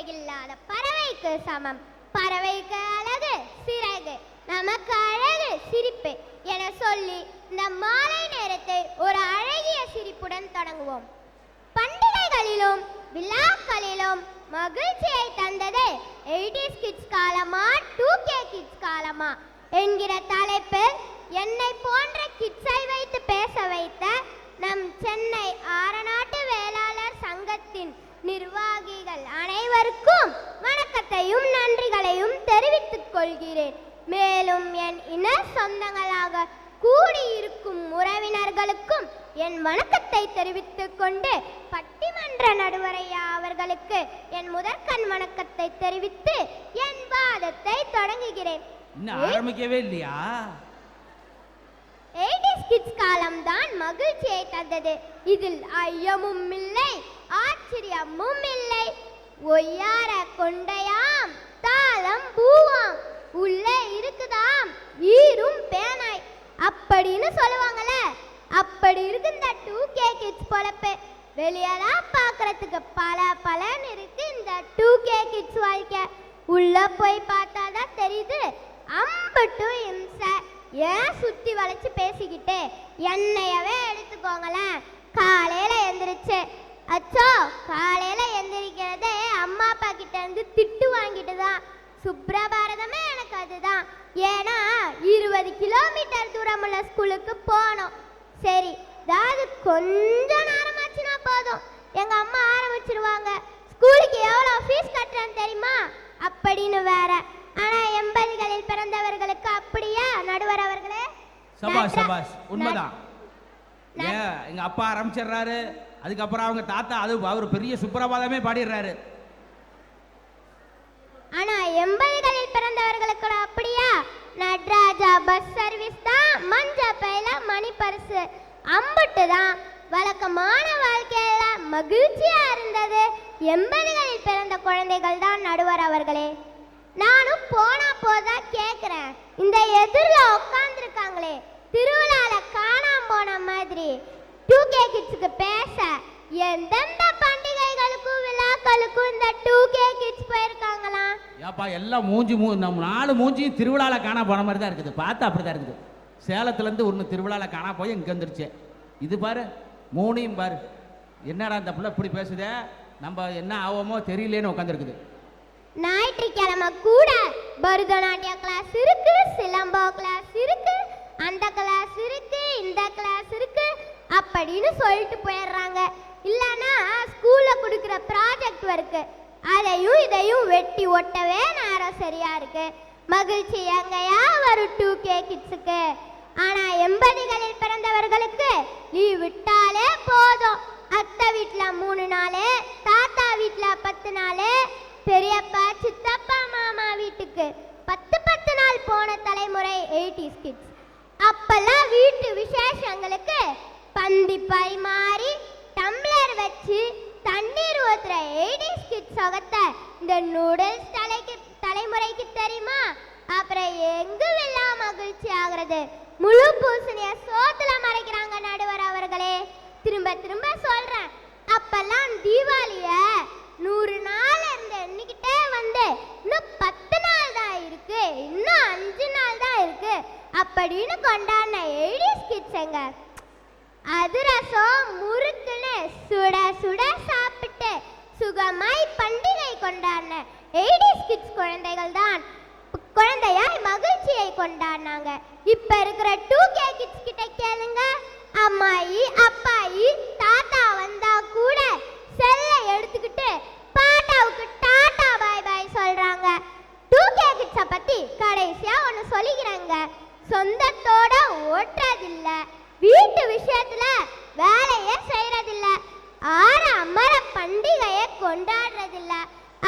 சிறகில்லாத பறவைக்கு சமம். பறவைக்கு அழகு சிறகு. நமக்கு அழகு சிரிப்பு என சொல்லி இந்த மாலை நேரத்தை ஒரு அழகிய சிரிப்புடன் தொடங்குவோம். பண்டிகைகளிலும் விழாக்களிலும் மகிழ்ச்சியை தந்தது 80s கிட்ஸ் காலமா டூ கே கிட்ஸ் காலமா என்கிற தலைப்பில் என்னை போன்ற கிட்ஸை வைத்து பேச வைத்த நம் சென்னை ஆரநாட்டு வேளாளர் சங்கத்தின் நிர்வாகிகள் அனைவருக்கும் வணக்கத்தையும் நன்றிகளையும் தெரிவித்துக் கொள்கிறேன். மேலும் என் இன சொந்தங்களாக கூடியிருக்கும் உறவினர்களுக்கும் என் வணக்கத்தை தெரிவித்துக் கொண்டு பட்டிமன்ற நடுவரையா அவர்களுக்கு என் முதற்கண் வணக்கத்தை தெரிவித்து என் வாதத்தை தொடங்குகிறேன். ஆரம்பிக்கவே இல்லையா? 80s கிட்ஸ் காலம்தான் மகிழ்ச்சியை தந்தது. இதில் ஐயமும் இல்லை ஆச்சரியமும் இல்லை. ஒய்யார கொண்டையாம் தாளம் பூவாம் உள்ளே இருக்குதாம் ஈரும் பேனாய். அப்படின்னு சொல்லுவாங்கல்ல அப்படி இருக்கு இந்த டூ கே கிட்ஸ் பொழப்பு. வெளியெல்லாம் பார்க்கறதுக்கு பல பலன் இருக்கு இந்த டூ கே கிட்ஸ் வாழ்க்கை. உள்ள போய் பார்த்தாதான் தெரியுது அம்பட்டு இம்சை. ஏன் சுத்தி வளைச்சு பேசிக்கிட்டு? என்னையவே எடுத்துக்கோங்களேன். காலையில எந்திரிச்சு. அச்சோ காலையில எந்திரிக்கிறதே அம்மா அப்பா கிட்ட இருந்து திட்டு வாங்கிட்டு தான் சுப்ரபாரதமே எனக்கு அதுதான். ஏன்னா இருபது கிலோமீட்டர் தூரம் உள்ள ஸ்கூலுக்கு போகணும் சரி அதாவது கொஞ்சம் நேரமாச்சுன்னா போதும். எங்க அம்மா ஆரம்பிச்சிருவாங்க. ஸ்கூலுக்கு எவ்வளோ ஃபீஸ் கட்டுறேன்னு தெரியுமா? அப்படின்னு வேற. ஆனா எண்பதுகளில் பிறந்தவர்களுக்கு அப்படியா? நடுவர் அவர்களே? சபாஷ் சபாஷ் உண்மைதான். ஏன் எங்க அப்பா ஆரம்பிச்சிடுறாரு. அதுக்கப்புறம் அவங்க தாத்தா அது அவர் பெரிய சுப்பிரபாதமே பாடிடுறாரு. ஆனா எண்பதுகளில் பிறந்தவர்களுக்கு அப்படியா? நட்ராஜா பஸ் சர்வீஸ் தான் மஞ்ச பையில மணி பரிசு. அம்புட்டு தான். வழக்கமான வாழ்க்கையில மகிழ்ச்சியா இருந்தது. எண்பதுகளில் பிறந்த குழந்தைகள் தான் நடுவர் அவர்களே. நானும் போனா போதா கேக்குறேன். இந்த எதிரில உட்காந்துருக்காங்களே திருவிழால காணாம போன மாதிரி. டூ கே கிட்ஸுக்கு பேச எந்தெந்த பண்டிகைகளுக்கும் விழாக்களுக்கும் இந்த டூ கே கிட்ஸ் போயிருக்காங்களாம்? ஏப்பா எல்லாம் மூஞ்சி மூ நம்ம நாலு மூஞ்சியும் திருவிழால காணா போன மாதிரி தான் இருக்குது. பார்த்தா அப்படி தான் இருக்குது. சேலத்துலேருந்து ஒன்று திருவிழால காணா போய் இங்கே வந்துருச்சு. இது பாரு மூணையும் பாரு. என்னடா இந்த பிள்ளை இப்படி பேசுதே? நம்ம என்ன ஆவோமோ தெரியலேன்னு உட்காந்துருக்குது ஞாயிற்றுக்கிழமை கூட பரதநாட்டிய கிளாஸ் இருக்கு சிலம்போ கிளாஸ் இருக்கு அந்த கிளாஸ் இருக்கு இந்த கிளாஸ் இருக்கு அப்படின்னு சொல்லிட்டு போயிடுறாங்க. இல்லைன்னா ஸ்கூல்ல கொடுக்குற ப்ராஜெக்ட் ஒர்க்கு அதையும் இதையும் வெட்டி ஒட்டவே நேரம் சரியா இருக்கு. மகிழ்ச்சி எங்கயா வரும் டூ கே கிட்ஸுக்கு ஆனா எண்பதுகளில் பிறந்தவர்களுக்கு லீவ் விட்டாலே போதும். அத்தை வீட்ல மூணு நாள் தாத்தா வீட்ல பத்து நாள் பெரியப்பா சித்தப்பா மாமா வீட்டுக்கு பத்து பத்து நாள் போன தலைமுறை எயிட்டிஸ் கிட்ஸ் அப்பெல்லாம் வீட்டு விசேஷங்களுக்கு பந்தி பரிமாறி டம்ளர் வச்சு தண்ணீர் ஊத்துற எயிட்டிஸ் கிட்ஸ் சொகத்தை இந்த நூடுல்ஸ் தலைக்கு தலைமுறைக்கு தெரியுமா? அப்புறம் எங்கு எல்லாம் மகிழ்ச்சி ஆகுறது? முழு பூசணிய சோத்துல மறைக்கிறாங்க நடுவர் அவர்களே. திரும்ப திரும்ப சொல்றேன். அப்பெல்லாம் தீபாவளிய நூறு நாள் இருந்து எண்ணிக்கிட்டே வந்து இன்னும் பத்து நாள் தான் இருக்கு. இன்னும் அஞ்சு நாள் தான் இருக்கு. அப்படின்னு கொண்டாடின எயிட்டிஸ் கிட்ஸுங்க அதிரசம் முறுக்குன்னு சுட சுட சாப்பிட்டு சுகமாய் பண்டிகை கொண்டாடின எயிட்டிஸ் கிட்ஸ் குழந்தைகள் தான் குழந்தையாய் மகிழ்ச்சியை கொண்டாடினாங்க. இப்ப இருக்கிற டூ கே கிட்ஸ் கிட்ட கேளுங்க. அம்மாயி அப்பாயி தாத்தா வந்தா கூட செல்லை எடுத்துக்கிட்டு பாட்டாவுக்கு டாட்டா பாய் பாய் சொல்றாங்க. டூ கே கிட்ஸை பத்தி கடைசியா ஒன்னு சொல்லிக்கிறேங்க. சொந்தத்தோட ஓட்டுறதில்லை. வீட்டு விஷயத்துல வேலையே செய்யறதில்ல. ஆற அமர பண்டிகையை கொண்டாடுறதில்ல.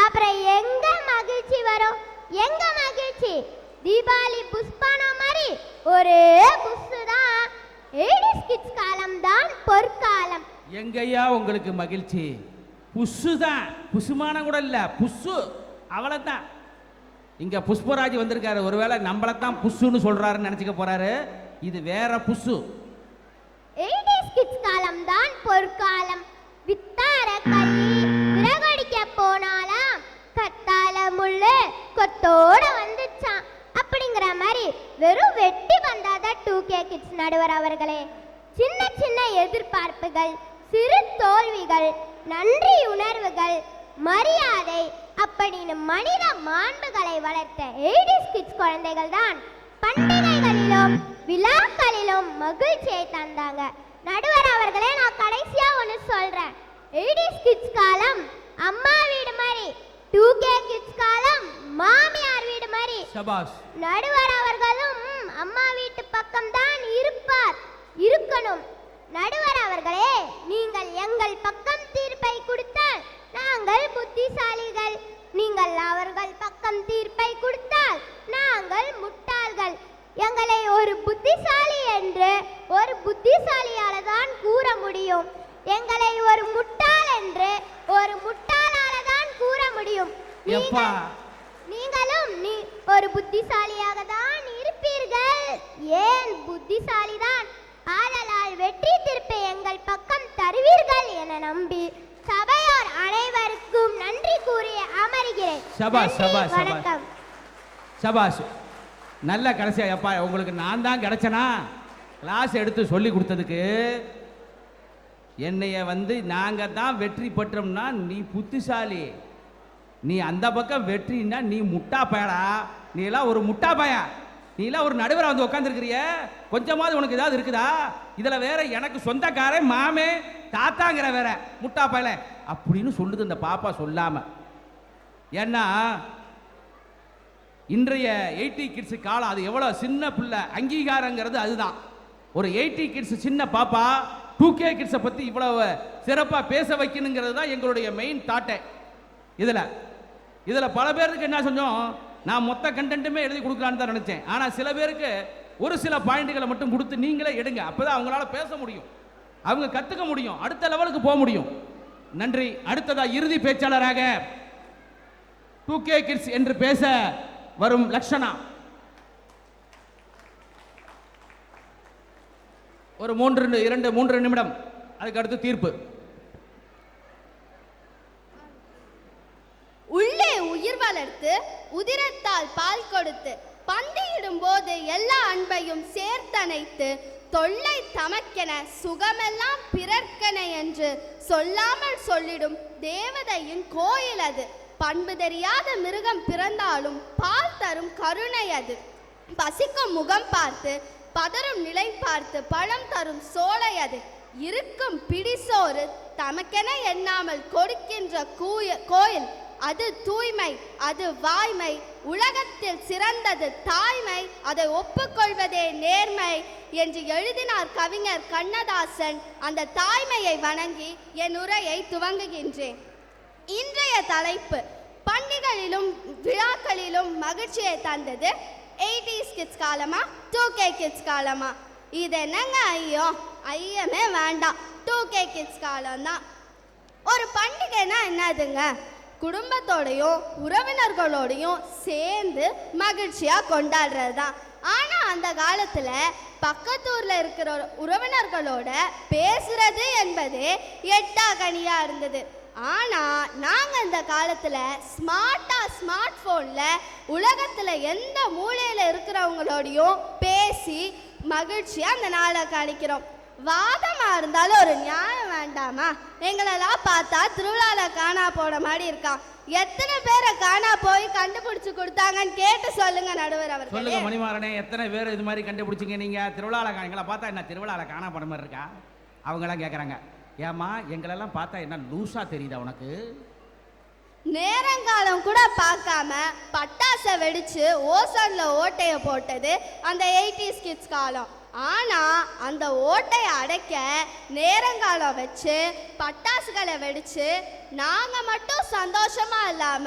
அப்புறம் எங்க மகிழ்ச்சி வரும்? எங்க மகிழ்ச்சி? தீபாவளி புஷ்பானா மாதிரி ஒரே புஷு தான் ஏடிஸ் கிட்ஸ் காலம் தான் பொற்காலம். எங்கய்யா உங்களுக்கு மகிழ்ச்சி? புஷு தான் புஷுமானம் கூட இல்லை. புஷு அவ்வளோதான் இங்கே புஷ்பராஜ் வந்திருக்காரு. ஒருவேளை நம்மளைத்தான் புஷ்ஷுன்னு சொல்கிறாருன்னு நினச்சிக்க போகிறாரு இது வேற புஷு கிட்ஸ் காலம் தான் பொற்காலம். வித்தார கல்லி விறகடிக்க போனாலாம் கத்தால முள்ளு கொத்தோட வந்துச்சான் அப்படிங்கிற மாதிரி வெறும் வெட்டி வந்தாதான் டூ கே கிட்ஸ் நடுவர் அவர்களே. சின்ன சின்ன எதிர்பார்ப்புகள் சிறு தோல்விகள் நன்றி உணர்வுகள் மரியாதை அப்படின்னு மனித மாண்புகளை வளர்த்த எய்டிஸ் கிட்ஸ் குழந்தைகள் தான் பண்டிகைகளிலும் விழாக்களிலும் மகிழ்ச்சியை தந்தாங்க. நடுவர் அவர்களே நான் கடைசியா ஒன்று சொல்றேன். எய்டிஸ் கிட்ஸ் காலம் அம்மா வீடு மாதிரி. டூ கே கிட்ஸ் காலம் மாமியார் வீடு மாதிரி. சபாஷ். நடுவர் அவர்களும் அம்மா வீட்டு பக்கம்தான் இருப்பார் இருக்கணும். நடுவர் அவர்களே நீங்கள் எங்கள் பக்கம் தீர்ப்பை கொடுத்தால் நாங்கள் புத்திசாலிகள். நீங்கள் அவர்கள் பக்கம் தீர்ப்பை கொடுத்தால் நாங்கள் முட்டாள்கள். எங்களை ஒரு புத்திசாலி என்று ஒரு புத்திசாலியால தான் கூற முடியும். எங்களை ஒரு முட்டாள் என்று ஒரு முட்டாளால தான் கூற முடியும். நீங்களும் நீ ஒரு புத்திசாலியாக தான் இருப்பீர்கள். ஏன் புத்திசாலிதான்? ஆதலால் வெற்றி திருப்பை எங்கள் பக்கம் தருவீர்கள் என நம்பி சபையோர் அனைவருக்கும் நன்றி கூறி அமர்கிறேன். சபாஷ், சபாஷ். வணக்கம். சபாஷ் நல்ல கடைசியா எப்பா உங்களுக்கு நான் தான் கிடச்சனா? கிளாஸ் எடுத்து சொல்லி கொடுத்ததுக்கு என்னைய வந்து நாங்கள் தான் வெற்றி பெற்றோம்னா நீ புத்திசாலி. நீ அந்த பக்கம் வெற்றின்னா நீ முட்டா பயடா நீ எல்லாம் ஒரு முட்டா பையன். நீ எல்லாம் ஒரு நடுவரை வந்து உட்காந்துருக்கிறிய கொஞ்சமாவது உனக்கு ஏதாவது இருக்குதா? இதில் வேற எனக்கு சொந்தக்காரன் மாமே தாத்தாங்கிற வேற முட்டா பயல அப்படின்னு சொல்லுது இந்த பாப்பா சொல்லாமல் ஏன்னா இன்றைய எயிட்டி கிட்ஸு காலம் அது எவ்வளோ சின்ன பிள்ளை? அங்கீகாரங்கிறது அதுதான். ஒரு எயிட்டி கிட்ஸ் சின்ன பாப்பா டூ கே கிட்ஸை பற்றி இவ்வளவு சிறப்பாக பேச வைக்கணுங்கிறது தான் எங்களுடைய மெயின் தாட்டே இதில் இதில் பல பேருக்கு என்ன செஞ்சோம்? நான் மொத்த கண்டென்ட்டுமே எழுதி கொடுக்கலான்னு தான் நினச்சேன். ஆனால் சில பேருக்கு ஒரு சில பாயிண்ட்டுகளை மட்டும் கொடுத்து நீங்களே எடுங்க. அப்போ தான் அவங்களால பேச முடியும். அவங்க கற்றுக்க முடியும். அடுத்த லெவலுக்கு போக முடியும். நன்றி. அடுத்ததாக இறுதி பேச்சாளராக டூ கே கிட்ஸ் என்று பேச வரும் லக்ஷனா. ஒரு மூன்று இரண்டு மூன்று நிமிடம். அதுக்கு அடுத்து தீர்ப்பு. உள்ளே உயிர் வளர்த்து உதிரத்தால் பால் கொடுத்து பந்தியிடும் போது எல்லா அன்பையும் சேர்த்தணைத்து தொல்லை தமக்கென சுகமெல்லாம் பிறர்க்கென என்று சொல்லாமல் சொல்லிடும் தேவதையின் கோயில் அது. பண்பு தெரியாத மிருகம் பிறந்தாலும் பால் தரும் கருணை அது. பசிக்கும் முகம் பார்த்து பதறும் நிலை பார்த்து பழம் தரும் சோலை அது. இருக்கும் பிடிசோறு தமக்கென எண்ணாமல் கொடுக்கின்ற கூய கோயில். அது தூய்மை அது வாய்மை. உலகத்தில் சிறந்தது தாய்மை. அதை ஒப்புக்கொள்வதே நேர்மை என்று எழுதினார் கவிஞர் கண்ணதாசன். அந்த தாய்மையை வணங்கி என் உரையை துவங்குகின்றேன். இன்றைய தலைப்பு பண்டிகளிலும் விழாக்களிலும் மகிழ்ச்சியை தந்தது எயிட்டிஸ் கிட்ஸ் காலமா டூ கே கிட்ஸ் காலமா? இது என்னங்க ஐயோ? ஐயமே வேண்டாம். டூ கே கிட்ஸ் காலம்தான். ஒரு பண்டிகைனா என்னதுங்க? குடும்பத்தோடையும் உறவினர்களோடையும் சேர்ந்து மகிழ்ச்சியாக கொண்டாடுறது தான் ஆனால் அந்த காலத்தில் பக்கத்தூரில் இருக்கிற உறவினர்களோட பேசுறது என்பது எட்டா கனியா இருந்தது. ஆனால் நாங்கள் இந்த காலத்தில் ஸ்மார்ட்டாக ஸ்மார்ட் ஃபோனில் உலகத்தில் எந்த மூலையில் இருக்கிறவங்களோடையும் பேசி மகிழ்ச்சியாக அந்த நாளை கழிக்கிறோம் வாதமாக இருந்தாலும் ஒரு நியாயம் வேண்டாமா? எங்களெல்லாம் பார்த்தா திருவிழாவில் காணா போன மாதிரி இருக்கான் எத்தனை பேரை காணா போய் கண்டுபிடிச்சு கொடுத்தாங்கன்னு கேட்டு சொல்லுங்க நடுவர் அவர் சொல்லுங்க மணிமாறனே எத்தனை பேர் இது மாதிரி கண்டுபிடிச்சிங்க நீங்க? திருவிழாவில் காணிங்களா பார்த்தா என்ன திருவிழாவில் காணா போன மாதிரி இருக்கா? அவங்களாம் கேட்குறாங்க ஏம்மா எங்களெல்லாம் பார்த்தா என்ன லூஸா தெரியுதா உனக்கு? நேரங்காலம் கூட பார்க்காம பட்டாசை வெடிச்சு ஓசோன்ல ஓட்டைய போட்டது அந்த எயிட்டிஸ் கிட்ஸ் காலம். ஆனா அந்த ஓட்டையை அடைக்க நேரங்காலம் வச்சு பட்டாசுகளை வெடிச்சு நாங்க மட்டும் சந்தோஷமா இல்லாம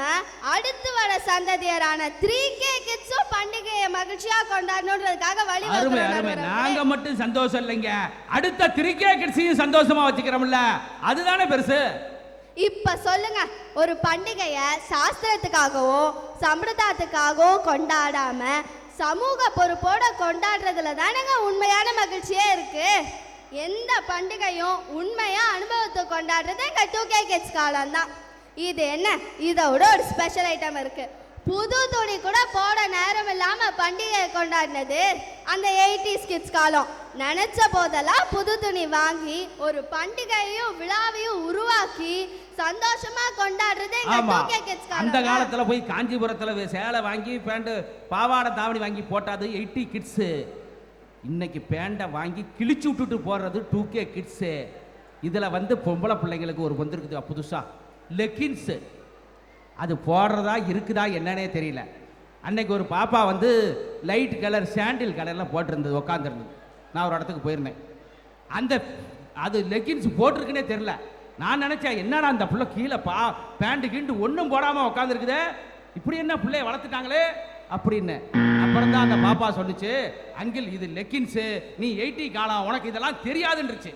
அடுத்து வர சந்ததியரான த்ரீ கே கிட்ஸும் பண்டிகையை மகிழ்ச்சியா கொண்டாடணுன்றதுக்காக வழி அருமை அருமை. நாங்க மட்டும் சந்தோஷம் இல்லைங்க. அடுத்த திருக்கே கிட்ஸையும் சந்தோஷமா வச்சுக்கிறோம்ல. அதுதானே பெருசு? இப்ப சொல்லுங்க ஒரு பண்டிகைய சாஸ்திரத்துக்காகவும் சம்பிரதாயத்துக்காகவும் கொண்டாடாம சமூக பொறுப்போட கொண்டாடுறதுல தானேங்க உண்மையான மகிழ்ச்சியே இருக்கு? எந்த பண்டிகையும் உண்மையா அனுபவத்தை கொண்டாடுறது எங்க டூ கே கிட்ஸ் காலம் தான் இது என்ன? இதை விட ஒரு ஸ்பெஷல் ஐட்டம் இருக்கு. புது துணி கூட போட நேரம் இல்லாம பண்டிகை கொண்டாடினது அந்த எயிட்டிஸ் கிட்ஸ் காலம். நினைச்ச போதெல்லாம் புது துணி வாங்கி ஒரு பண்டிகையும் விழாவையும் உருவாக்கி சந்தோஷமா கொண்டாடுறது எங்க ஆமா. 2K கிட்ஸ் அந்த காலத்துல போய் காஞ்சிபுரத்துல சேலை வாங்கி பேண்ட் பாவாடை தாவணி வாங்கி போட்டாது எயிட்டி கிட்ஸு இன்னைக்கு பேண்டை வாங்கி கிழிச்சு விட்டுட்டு போடுறது டூ கே கிட்ஸு இதில் வந்து பொம்பளை பிள்ளைங்களுக்கு ஒரு வந்துருக்குது புதுசாக லெக்கின்ஸு அது போடுறதா இருக்குதா என்னன்னே தெரியல. அன்னைக்கு ஒரு பாப்பா வந்து லைட் கலர் சாண்டில் கலரில் போட்டிருந்தது உட்காந்துருந்தது நான் ஒரு இடத்துக்கு போயிருந்தேன். அந்த அது லெக்கின்ஸ் போட்டிருக்குன்னே தெரில நான் நினச்சேன் என்னடா அந்த பிள்ளை கீழே பா பேண்ட்டு கீண்டு ஒன்றும் போடாமல் உட்காந்துருக்குதே இப்படி என்ன பிள்ளைய வளர்த்துட்டாங்களே? அப்படின்னு. அப்புறம் தான் அந்த பாப்பா சொல்லுச்சு அங்கிள் இது லெக்கின்ஸு நீ எயிட்டி காலம் உனக்கு இதெல்லாம் தெரியாதுன்றுச்சு.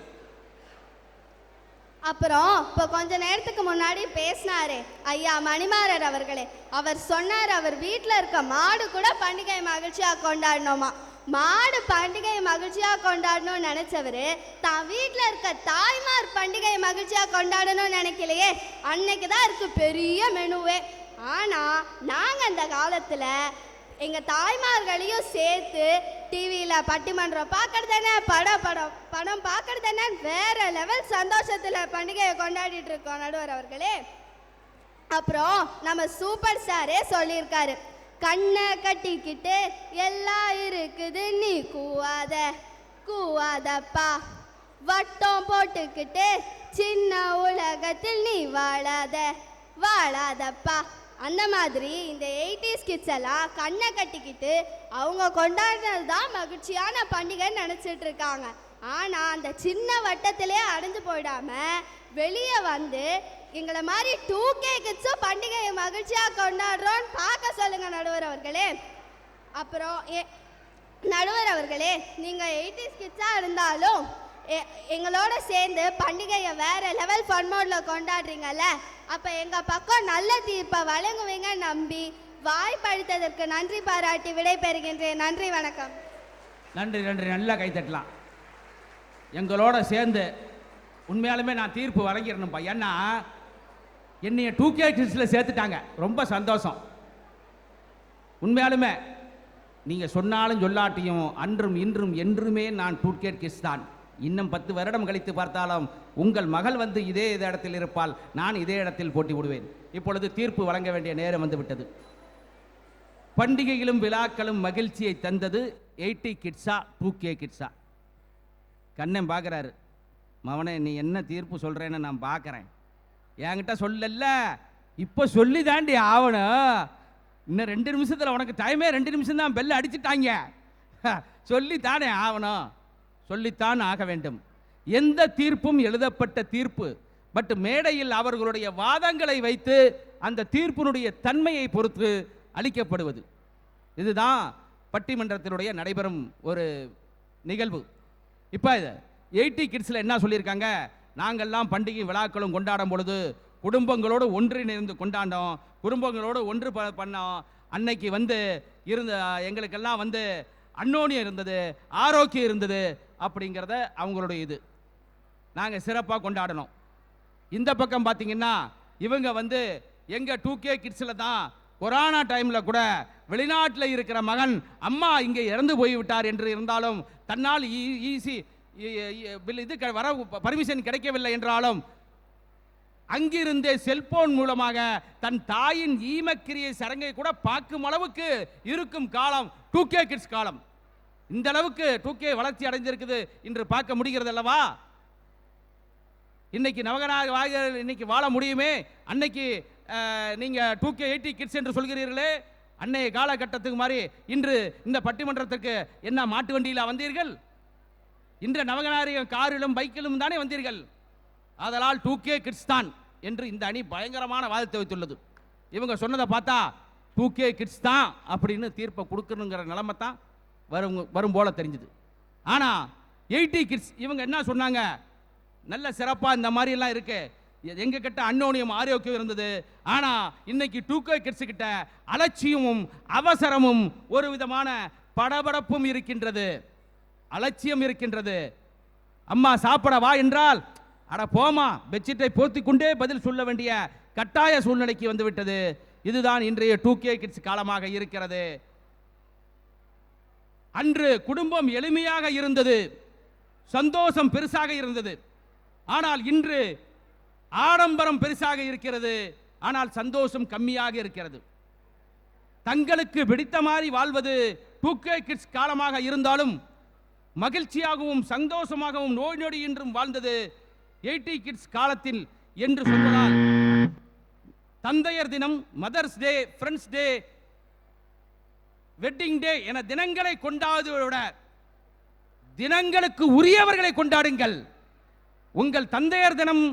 அப்புறம் இப்போ கொஞ்ச நேரத்துக்கு முன்னாடி பேசினாரே ஐயா மணிமாறர் அவர்களே. அவர் சொன்னார் அவர் வீட்டில் இருக்க மாடு கூட பண்டிகை மகிழ்ச்சியா கொண்டாடணுமா? மாடு பண்டிகை மகிழ்ச்சியா கொண்டாடணும்னு நினைச்சவரு தான் வீட்டில் இருக்க தாய்மார் பண்டிகை மகிழ்ச்சியா கொண்டாடணும்னு நினைக்கலையே. அன்னைக்கு தான் இருக்கு பெரிய மெனுவே ஆனா நாங்க அந்த காலத்துல எங்கள் தாய்மார்களையும் சேர்த்து டிவியில் பட்டிமன்றம் பார்க்கறது தானே படம் படம். படம் பார்க்கறது தானே வேறு லெவல் சந்தோஷத்தில் பண்டிகையை கொண்டாடிட்டு இருக்கோம் நடுவர் அவர்களே. அப்புறம் நம்ம சூப்பர் ஸ்டாரே சொல்லியிருக்காரு. கண்ணை கட்டிக்கிட்டு எல்லாம் இருக்குது நீ கூவாத கூவாதப்பா. வட்டம் போட்டுக்கிட்டு சின்ன உலகத்தில் நீ வாழாத வாழாதப்பா. அந்த மாதிரி இந்த எயிட்டிஸ் கிட்ஸ் எல்லாம் கண்ணை கட்டிக்கிட்டு அவங்க கொண்டாடுறது தான் மகிழ்ச்சியான பண்டிகைன்னு நினச்சிட்டு இருக்காங்க. ஆனால் அந்த சின்ன வட்டத்திலே அடைஞ்சு போயிடாம வெளியே வந்து எங்களை மாதிரி டூ கே கிட்ஸும் பண்டிகையை மகிழ்ச்சியாக கொண்டாடுறோன்னு பார்க்க சொல்லுங்க நடுவர் அவர்களே. அப்புறம் ஏ நடுவர் அவர்களே நீங்கள் எயிட்டிஸ் கிட்ஸாக இருந்தாலும் எங்களோட சேர்ந்து பண்டிகையை வேற லெவல் ஃபன் மோடில் கொண்டாடுறீங்கல்ல அப்போ எங்கள் பக்கம் நல்ல தீர்ப்பை வழங்குவீங்க நம்பி வாய்ப்பளித்ததற்கு நன்றி பாராட்டி விடைபெறுகின்றேன். நன்றி வணக்கம். நன்றி நன்றி. நல்லா கைத்தட்டலாம் எங்களோட சேர்ந்து உண்மையாலுமே நான் தீர்ப்பு வழங்கிடணும்ப்பா ஏன்னா என்னைய டூ கே கிட்ஸில் சேர்த்துட்டாங்க. ரொம்ப சந்தோஷம். உண்மையாலுமே நீங்கள் சொன்னாலும் சொல்லாட்டியும் அன்றும் இன்றும் என்றுமே நான் டூ கே கிட்ஸ் தான். இன்னும் பத்து வருடம் கழித்து பார்த்தாலும் உங்கள் மகள் வந்து இதே இதே இடத்தில் இருப்பால் நான் இதே இடத்தில் போட்டி விடுவேன் இப்பொழுது தீர்ப்பு வழங்க வேண்டிய நேரம் வந்து விட்டது. பண்டிகைகளும் விழாக்களும் மகிழ்ச்சியை தந்தது எயிட்டி கிட்ஸா டூ கே கிட்ஸா. கண்ணன் பார்க்குறாரு மவனே நீ என்ன தீர்ப்பு சொல்கிறேன்னு நான் பார்க்குறேன் என்கிட்ட சொல்லல. இப்போ சொல்லி தாண்டி ஆகணும் இன்னும் ரெண்டு நிமிஷத்தில் உனக்கு டைமே ரெண்டு நிமிஷம் தான் பெல்ல சொல்லி தானே ஆகணும் சொல்லித்தான் ஆக வேண்டும். எந்த தீர்ப்பும் எழுதப்பட்ட தீர்ப்பு பட் மேடையில் அவர்களுடைய வாதங்களை வைத்து அந்த தீர்ப்பினுடைய தன்மையை பொறுத்து அளிக்கப்படுவது. இதுதான் பட்டிமன்றத்தினுடைய நடைபெறும் ஒரு நிகழ்வு. இப்போ எயிட்டி கிட்ஸில் என்ன சொல்லியிருக்காங்க? நாங்கள்லாம் பண்டிகை விழாக்களும் கொண்டாடும் பொழுது குடும்பங்களோடு ஒன்றிணைந்து கொண்டாண்டோம். குடும்பங்களோடு ஒன்று ப பண்ணோம். அன்னைக்கு வந்து இருந்த எங்களுக்கெல்லாம் வந்து அன்னோனியம் இருந்தது ஆரோக்கியம் இருந்தது அப்படிங்கிறத அவங்களுடைய இது. நாங்கள் சிறப்பாக கொண்டாடணும். இந்த பக்கம் பார்த்தீங்கன்னா இவங்க வந்து எங்கள் டூ கே கிட்ஸில் தான் கொரோனா டைமில் கூட வெளிநாட்டில் இருக்கிற மகன் அம்மா இங்கே இறந்து போய்விட்டார் என்று இருந்தாலும் தன்னால் ஈஸி இது க- வர பர்மிஷன் கிடைக்கவில்லை என்றாலும் அங்கிருந்தே செல்போன் மூலமாக தன் தாயின் ஈமக்கிரியை சரங்கை கூட பார்க்கும் அளவுக்கு இருக்கும் காலம் டூ கே கிட்ஸ் காலம். இந்த அளவுக்கு டூ கே வளர்ச்சி அடைஞ்சிருக்குது என்று பார்க்க முடிகிறது அல்லவா? இன்னைக்கு நவகனாக வாக இன்னைக்கு வாழ முடியுமே? அன்னைக்கு நீங்கள் டூ கே எயிட்டி கிட்ஸ் என்று சொல்கிறீர்களே? அன்னைய காலகட்டத்துக்கு மாதிரி இன்று இந்த பட்டிமன்றத்துக்கு என்ன மாட்டு வண்டியில் வந்தீர்கள்? இன்று நவகனாரியம் காரிலும் பைக்கிலும் தானே வந்தீர்கள்? அதனால் டூ கே கிட்ஸ் தான் என்று இந்த அணி பயங்கரமான வாதத்தை வைத்துள்ளது. இவங்க சொன்னதை பார்த்தா டூ கே கிட்ஸ் தான் அப்படின்னு தீர்ப்பை கொடுக்கணுங்கிற நிலைமை தான் வரும் வரும் போல தெரிஞ்சுது. ஆனால் எயிட்டி கிட்ஸ் இவங்க என்ன சொன்னாங்க? நல்ல சிறப்பாக இந்த மாதிரி எல்லாம் இருக்கு. கிட்ட அன்னோனியம் ஆரோக்கியம் இருந்தது. ஆனால் இன்னைக்கு டூ கே கிட்ஸ் கிட்ட அலட்சியமும் அவசரமும் ஒரு விதமான படபடப்பும் இருக்கின்றது. அலட்சியம் இருக்கின்றது. அம்மா சாப்பிட வா என்றால் அட போமா பெட்ஷீட்டை போர்த்தி கொண்டே பதில் சொல்ல வேண்டிய கட்டாய சூழ்நிலைக்கு வந்துவிட்டது இதுதான் இன்றைய டூ கே கிட்ஸ் காலமாக இருக்கிறது. அன்று குடும்பம் எளிமையாக இருந்தது சந்தோஷம் பெருசாக இருந்தது. ஆனால் இன்று ஆடம்பரம் பெருசாக இருக்கிறது ஆனால் சந்தோஷம் கம்மியாக இருக்கிறது. தங்களுக்கு பிடித்த மாதிரி வாழ்வது டூ கே கிட்ஸ் காலமாக இருந்தாலும் மகிழ்ச்சியாகவும் சந்தோஷமாகவும் நோய் நொடி என்றும் வாழ்ந்தது எயிட்டி கிட்ஸ் காலத்தில் என்று சொல்வதால் தந்தையர் தினம் mother's day friends day wedding day என தினங்களை கொண்டாடுவதை விட தினங்களுக்கு உரியவர்களை கொண்டாடுங்கள். உங்கள் தந்தையர் தினம்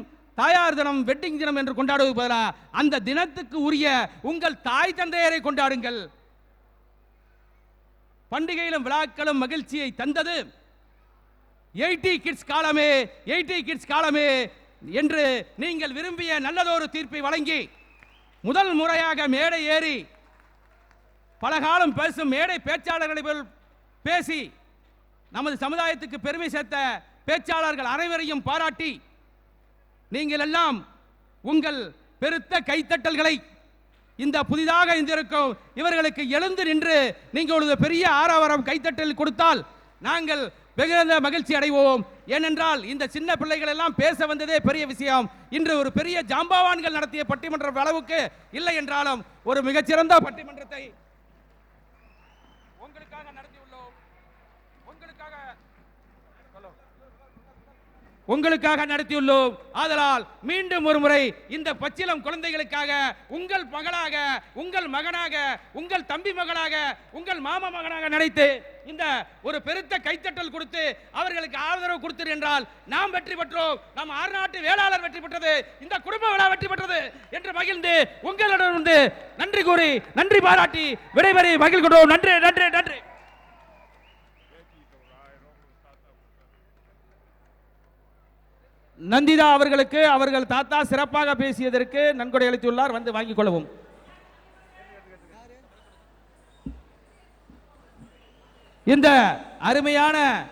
தாயார் தினம் வெட்டிங் தினம் என்று கொண்டாடுவது பதிலாக அந்த தினத்துக்கு உரிய உங்கள் தாய் தந்தையரை கொண்டாடுங்கள். பண்டிகையிலும் விழாக்களும் மகிழ்ச்சியை தந்தது. எயிட்டி கிட்ஸ் காலமே எயிட்டி கிட்ஸ் காலமே என்று நீங்கள் விரும்பிய நல்லதொரு தீர்ப்பை வழங்கி முதல் முறையாக மேடை ஏறி பல காலம் பேசும் மேடை பேச்சாளர்களை பேசி நமது சமுதாயத்துக்கு பெருமை சேர்த்த பேச்சாளர்கள் அனைவரையும் பாராட்டி நீங்கள் எல்லாம் உங்கள் பெருத்த கைத்தட்டல்களை இந்த புதிதாக இருந்திருக்கும் இவர்களுக்கு எழுந்து நின்று நீங்கள் ஒரு பெரிய ஆரவாரம் கைத்தட்டல் கொடுத்தால் நாங்கள் வெகுந்த மகிழ்ச்சி அடைவோம். ஏனென்றால் இந்த சின்ன பிள்ளைகள் எல்லாம் பேச வந்ததே பெரிய விஷயம். இன்று ஒரு பெரிய ஜாம்பவான்கள் நடத்திய பட்டிமன்ற அளவுக்கு இல்லை என்றாலும் ஒரு மிகச்சிறந்த பட்டிமன்றத்தை உங்களுக்காக நடத்தியுள்ளோம் உங்களுக்காக உங்களுக்காக நடத்தியுள்ளோம். ஆதலால் மீண்டும் ஒரு முறை இந்த பச்சிலம் குழந்தைகளுக்காக உங்கள் மகளாக உங்கள் மகனாக உங்கள் தம்பி மகளாக உங்கள் மாமா மகனாக நினைத்து இந்த ஒரு பெருத்த கைத்தட்டல் கொடுத்து அவர்களுக்கு ஆதரவு கொடுத்தீர் என்றால் நாம் வெற்றி பெற்றோம். நம் ஆறுநாட்டு வேளாளர் வெற்றி பெற்றது. இந்த குடும்ப விழா வெற்றி பெற்றது என்று மகிழ்ந்து உங்களிடம் வந்து நன்றி கூறி நன்றி பாராட்டி விடைபெறி மகிழ்கிறோம் நன்றி நன்றி நன்றி. நந்திதா அவர்களுக்கு அவர்கள் தாத்தா சிறப்பாக பேசியதற்கு நன்கொடை அளித்துள்ளார். வந்து வாங்கிக் கொள்ளவும். இந்த அருமையான